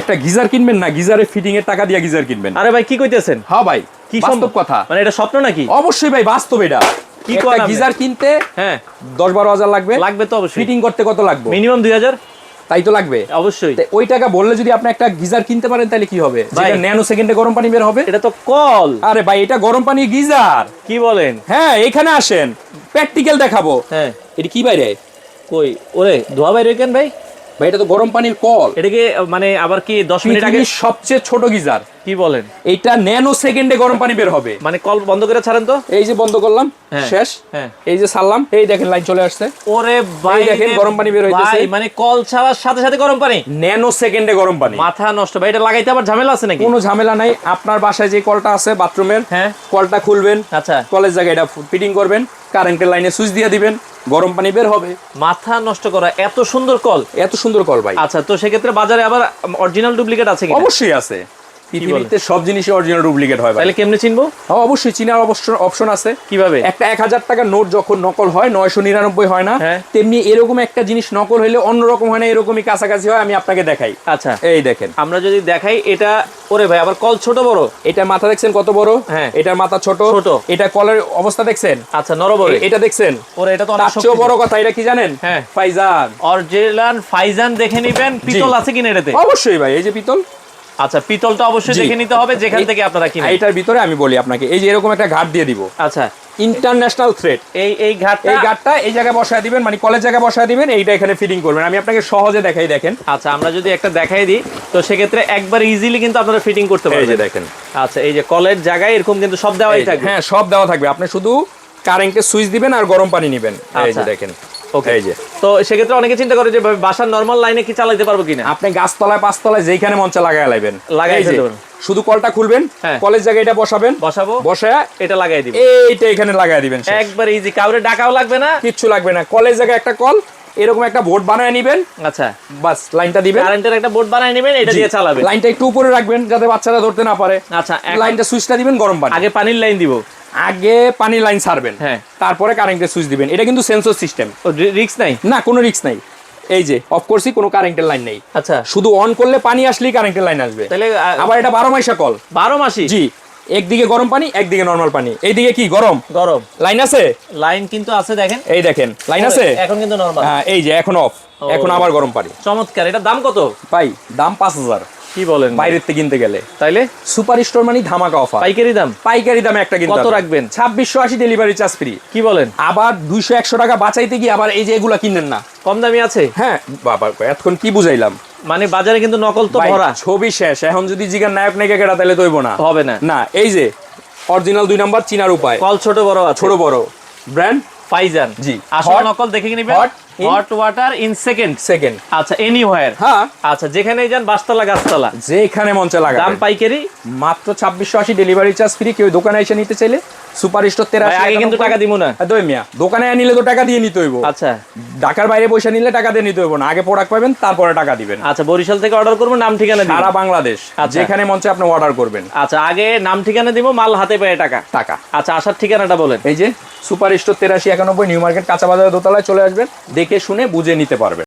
একটা গিজার কিনবেন না? গিজারের ফিটিং এর টাকা দিয়ে গিজার কিনবেন। আরে ভাই কি কইতেছেন? হ্যাঁ ভাই কি সম্ভব? কথা। মানে এটা স্বপ্ন নাকি? অবশ্যই ভাই বাস্তব এটা। কি একটা গিজার কিনতে হ্যাঁ। দশ বারো হাজার লাগবে। লাগবে তো অবশ্যই। ফিটিং করতে কত লাগবে? মিনিমাম দুই হাজার? তাই তো লাগবে। অবশ্যই। ওই টাকা বললে যদি আপনি একটা গিজার কিনতে পারেন তাহলে কি হবে? যেটা ন্যানো সেকেন্ডে গরম পানি বের হবে? এটা তো কল। আরে ভাই এটা গরম পানি গিজার। কি বলেন? হ্যাঁ এখানে আসেন। প্র্যাকটিক্যাল দেখাবো। হ্যাঁ। এটা কি বাইরে? কই? ওরে ধোয়া বাইরে কেন ভাই? ভাই এটা তো গরম পানির কল। এটাকে মানে আবার কি দশ মিনিট আগে সবচেয়ে ছোট গিজার। কি বলেন? এইটা ন্যানো সেকেন্ডে গরম পানি বের হবে। মানে কল বন্ধ করে ছাড়েন তো? এই যে বন্ধ করলাম হ্যাঁ, শেষ। হ্যাঁ। এই যে সারলাম এই দেখেন লাইন চলে আসছে। ওরে ভাই দেখেন গরম পানি বের হইতেছে। ভাই, মানে কল ছাড়ার সাথে সাথে গরম পানি? ন্যানো সেকেন্ডে গরম পানি। মাথা নষ্ট। ভাই এটা লাগাইতে আবার ঝামেলা আছে নাকি? কোনো ঝামেলা নাই। আপনার বাসায় যে কলটা আছে বাথরুমের হ্যাঁ। কলটা খুলবেন। আচ্ছা। কলের জায়গায় এটা ফিটিং করবেন। কারেন্টের লাইনে সুইচ দিয়ে দিবেন। গরম পানি বের হবে। মাথা নষ্ট করা এত সুন্দর কল। এত সুন্দর কল ভাই। আচ্ছা তো সেক্ষেত্রে বাজারে আবার অরিজিনাল ডুপ্লিকেট আছে কি অবশ্যই আছে। পৃথিবীতে সব জিনিসই অরিজিনাল ডুপ্লিকেট হয় তাহলে কেমনে চিনবো? হ্যাঁ, অবশ্যই চিনার অবশ্য- অপশন আছে। কীভাবে? একটা এক হাজার টাকার নোট যখন নকল হয় নয়শো নিরানব্বই হয় না হ্যাঁ। তেমনি এরকম একটা জিনিস নকল হইলে অন্যরকম হয় না এরকমই কাছাকাছি হয় আমি আপনাকে দেখাই। আচ্ছা। এই দেখেন। আমরা যদি দেখাই এটা ওরে ভাই আবার কল ছোট বড়। এটার মাথা দেখছেন কত বড়? হ্যাঁ। এটার মাথা ছোট। ছোট। এটা কলের অবস্থা দেখছেন? আচ্ছা নরবরে। এ- এটা দেখছেন? ওরে এটা তো অনেক বড় কথা এটা কি জানেন? হ্যাঁ। ফাইজান। অরিজিনাল ফাইজান দেখে নিবেন পিতল আছে কিনা এটাতে? অবশ্যই ভাই এই যে পিতল। আচ্ছা পিতলটা অবশ্যই দেখে নিতে হবে যেখান থেকে আপনারা কিনেন। এইটার ভিতরে আমি বলি আপনাকে এই যে এরকম একটা ঘাট দিয়ে দিব। আচ্ছা। ইন্টারন্যাশনাল থ্রেড এই এই ঘাটটা এই ঘাটটা এই জায়গায় বসায় দিবেন মানে কলের জায়গায় বসায় দিবেন এইটা এখানে ফিটিং করবেন। আমি আপনাকে সহজে দেখাই দেখেন। আচ্ছা আমরা যদি একটা দেখাই দিই তো সেক্ষেত্রে একবার ইজিলি কিন্তু আপনারা ফিটিং করতে পারবেন এই যে দেখেন। আচ্ছা এই যে কলের জায়গায় এরকম কিন্তু সব দেওয়াই থাকবে। হ্যাঁ সব দেওয়া থাকবে। আপনি শুধু কারেন্টের সুইচ দিবেন আর গরম পানি নেবেন। এই যে আচ্ছা। দেখেন। ওকে এই যে। তো সেক্ষেত্রে অনেকে চিন্তা করে যে বাসার নর্মাল লাইনে কি চালাতে পারব কিনা? আপনি গাছতলায় পাঁচতলায় যেখানে মঞ্চে লাগায় লাইবেন। লাগাই। শুধু কলটা খুলবেন হ্যাঁ। কলের জায়গায় এটা বসাবেন বসাবো বসায় এটা লাগাই দিবে। এইটা এখানে লাগাই দিবেন একবার ইজি কাউরে ডাকাও লাগবে না। কিচ্ছু লাগবে না। কলের জায়গায় একটা কল এরকম একটা বোর্ড বানায় নিবেন আচ্ছা। বাস লাইনটা দিবেন। কারেন্টের একটা বোর্ড বানাই নেবেন এটা। দিয়ে চালাবেন। লাইনটা একটু উপরে রাখবেন যাতে বাচ্চারা ধরতে না পারে। আচ্ছা লাইনটা সুইচটা দিবেন গরম পানি। আগে পানির লাইন দিব। আগে পানি লাইন ছাড়বেন হ্যাঁ। তারপরে কারেন্টের সুইচ দিবেন। এটা কিন্তু সেন্সর সিস্টেম রিক্স নাই? না কোনো রিস্ক নাই। এই যে অফ করছি কোনো কারেন্টের লাইন নেই। আচ্ছা। শুধু অন করলে পানি আসলেই কারেন্টের লাইন আসবে। তাহলে আবার এটা বারো মাইশা কল বারো মাসি জি একদিকে গরম পানি একদিকে নর্মাল পানি। এইদিকে কি গরম? গরম। লাইন আছে? লাইন কিন্তু আছে দেখেন। এই দেখেন লাইন আছে? এখন কিন্তু নরমাল হ্যাঁ এই যে এখন অফ এখন আবার গরম পানি। চমৎকার এটা দাম কত? ভাই দাম পাঁচ হাজার। কি বলেন বাইরের থেকে কিনতে গেলে। তাইলে? সুপার স্টোর মানে ধামাকা অফার পাইকারি দাম? পাইকারি দামে একটা কিনতে কত রাখবেন? ছাব্বিশশো আশি ডেলিভারি চার্জ ফ্রি কি বলেন? আবার দুইশো একশো টাকা বাঁচাইতে গিয়ে আবার এই যে এগুলা কিনেন না। কম দামি আছে? হ্যাঁ বাবা এতক্ষণ কি বুঝাইলাম? মানে বাজারে কিন্তু নকল তো ভরা। ছবি শেষ। এখন যদি জিগার নায়ক নায়িকা কেটা তাহলে তৈব না। হবে না। না এই যে অরিজিনাল দুই নাম্বার চিনার উপায়। কল ছোট বড় ছোট বড়। ব্র্যান্ড ফাইজান জি। আসল নকল দেখে নিবেন? Hot water in second second আচ্ছা এনিওয়্যার হ্যাঁ। আচ্ছা যেখানেই যান বাসতলা গাছতলা। যেখানে মঞ্চে দাম লাগাবেন। পাইকারি? মাত্র ছাব্বিশশো আশি ডেলিভারি চার্জ ফ্রি কেউ দোকানে এসে নিতে চাইলে সুপার স্টোর তেরা ভাই, আগে কিন্তু টাকা দিব না। দই মিয়া দোকানে নিলে তো টাকা দিয়ে নিতে হইব। আচ্ছা। ঢাকার বাইরে পয়সা নিলে টাকা দিয়ে নিতে হইব না। আগে প্রোডাক্ট পাবেন তারপরে টাকা দিবেন। আচ্ছা বরিশাল থেকে অর্ডার করব নাম ঠিকানা সারা বাংলাদেশ আচ্ছা। যেখানে মঞ্চে আপনি অর্ডার করবেন। আচ্ছা আগে নাম ঠিকানা দিব মাল হাতে পায়ে টাকা। টাকা। আচ্ছা আসার ঠিকানাটা বলেন। এই যে সুপার স্টোর তেরাশি একানব্বই, নিউ মার্কেট, কাঁচা বাজার দোতলায় চলে আসবেন। দেখে শুনে বুঝে নিতে পারবেন।